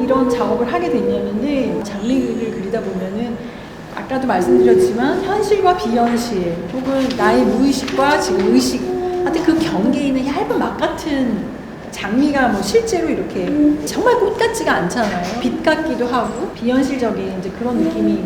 이런 작업을 하게 됐냐면은 장미를 그리다 보면은 아까도 말씀드렸지만 현실과 비현실 혹은 나의 무의식과 지금 의식 하여튼 그 경계에 있는 얇은 막 같은 장미가 뭐 실제로 이렇게 정말 꽃 같지가 않잖아요. 빛 같기도 하고 비현실적인 이제 그런 느낌이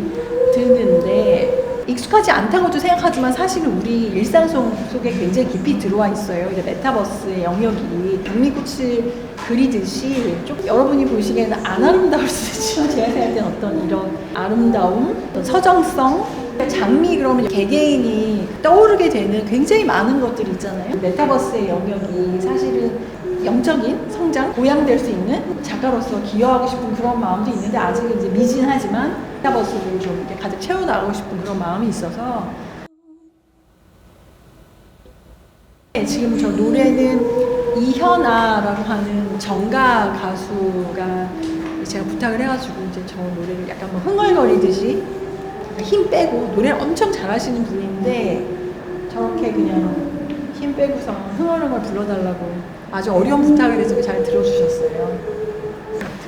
드는데 익숙하지 않다고도 생각하지만 사실은 우리 일상 속- 속에 굉장히 깊이 들어와 있어요. 이제 메타버스의 영역이 장미꽃을 그리듯이 좀 여러분이 보시기에는 안 아름다울 수도 있지만 제가 생각할 때는 어떤 이런 아름다움, 어떤 서정성, 장미 그러면 개개인이 떠오르게 되는 굉장히 많은 것들이 있잖아요. 메타버스의 영역이 사실은 영적인 성장, 보양될 수 있는 작가로서 기여하고 싶은 그런 마음도 있는데 아직은 이제 미진하지만 메타버스를 좀 이렇게 가득 채워나가고 싶은 그런 마음이 있어서 지금 저 노래는 이현아라고 하는 정가 가수가 제가 부탁을 해가지고 이제 저 노래를 약간 뭐 흥얼거리듯이 힘 빼고 노래를 엄청 잘하시는 분인데 저렇게 그냥 힘 빼고서 흥얼흥얼 불러달라고 아주 어려운 부탁을 해서 잘 들어주셨어요.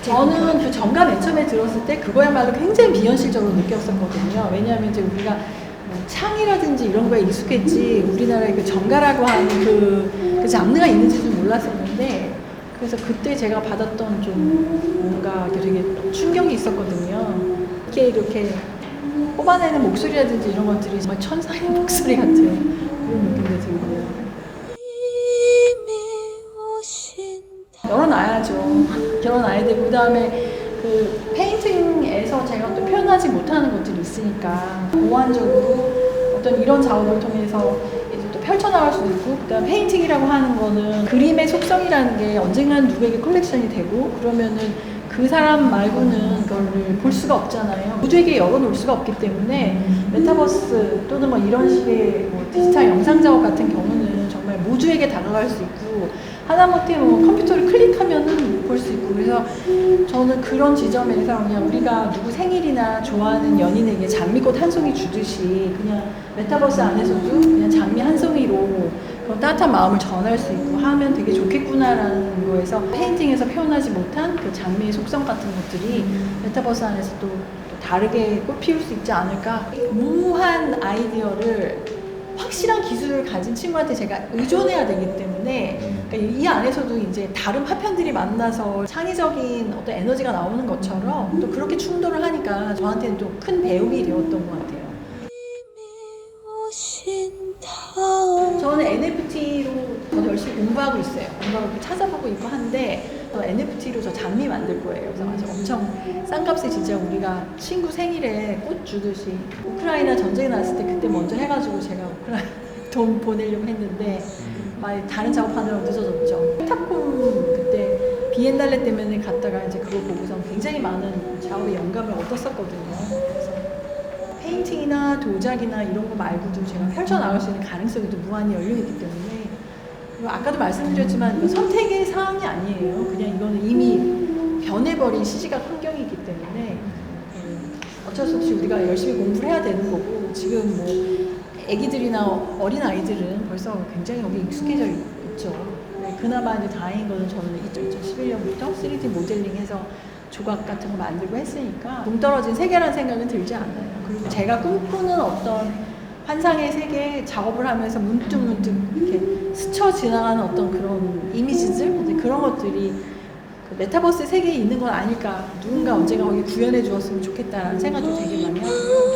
저는 그 정가 맨 처음에 들었을 때 그거야말로 굉장히 비현실적으로 느꼈었거든요. 왜냐하면 이제 우리가 뭐 창이라든지 이런 거에 익숙했지 우리나라에 그 정가라고 하는 그, 그 장르가 있는지도 몰랐었는데 그래서 그때 제가 받았던 좀 뭔가 되게 충격이 있었거든요. 이렇게 이렇게 뽑아내는 목소리라든지 이런 것들이 정말 천사의 목소리 같은 그런 느낌도 들고요. 열어놔야죠. 열어놔야 되고 그다음에 그 페인팅에서 제가 또 표현하지 못하는 것들이 있으니까 보완적으로 어떤 이런 작업을 통해서 이제 또 펼쳐나갈 수도 있고 그다음 페인팅이라고 하는 거는 그림의 속성이라는 게 언젠가는 누구에게 컬렉션이 되고 그러면은 그 사람 말고는 그거를 볼 수가 없잖아요. 모두에게 열어놓을 수가 없기 때문에 메타버스 또는 뭐 이런 식의 뭐 디지털 영상 작업 같은 경우는 정말 모두에게 다가갈 수 있고 하다못해 뭐 컴퓨터를 클릭하면은 볼 수 있고. 그래서 저는 그런 지점에서 그냥 우리가 누구 생일이나 좋아하는 연인에게 장미꽃 한 송이 주듯이 그냥 메타버스 안에서도 그냥 장미 한 송이로 그런 따뜻한 마음을 전할 수 있고 하면 되게 좋겠구나라는 거에서 페인팅에서 표현하지 못한 그 장미의 속성 같은 것들이 메타버스 안에서 또, 또 다르게 꽃피울 수 있지 않을까. 무한 아이디어를 확실한 기술을 가진 친구한테 제가 의존해야 되기 때문에 그러니까 이 안에서도 이제 다른 파편들이 만나서 창의적인 어떤 에너지가 나오는 것처럼 또 그렇게 충돌을 하니까 저한테는 또 큰 배움이 되었던 것 같아요. 저는 NFT로 열심히 공부하고 있어요. 공부하고 찾아보고 있고 한데 저 NFT로 저 장미 만들 거예요. 그래서 아주 엄청 싼 값에 진짜 우리가 친구 생일에 꽃 주듯이 우크라이나 전쟁이 났을 때 그때 먼저 해가지고 제가 우크라이나 돈 보내려고 했는데 많이 다른 작업하느라고 늦어졌죠. 탁콤 그때 비엔날레 때문에 갔다가 이제 그거 보고서 굉장히 많은 작업의 영감을 얻었었거든요. 그래서 페인팅이나 도자기나 이런 거 말고도 제가 펼쳐나갈 수 있는 가능성이 또 무한히 열려 있기 때문에 그리고 아까도 말씀드렸지만 선택의 사항이 아니에요. 그냥 이거는 이미 변해버린 시지각 환경이기 때문에 음, 어쩔 수 없이 우리가 열심히 공부를 해야 되는 거고 지금 뭐 애기들이나 어린 아이들은 벌써 굉장히 여기 익숙해져 있죠. 네, 그나마 이제 다행인 거는 저는 2011년부터 3D 모델링해서 조각 같은 거 만들고 했으니까 동떨어진 세계라는 생각은 들지 않아요. 그리고 제가 꿈꾸는 어떤 환상의 세계 작업을 하면서 문득문득 이렇게 스쳐 지나가는 어떤 그런 이미지들? 그런 것들이 그 메타버스 세계에 있는 건 아닐까? 누군가 언젠가 거기 구현해 주었으면 좋겠다라는 생각도 되게 많이 하고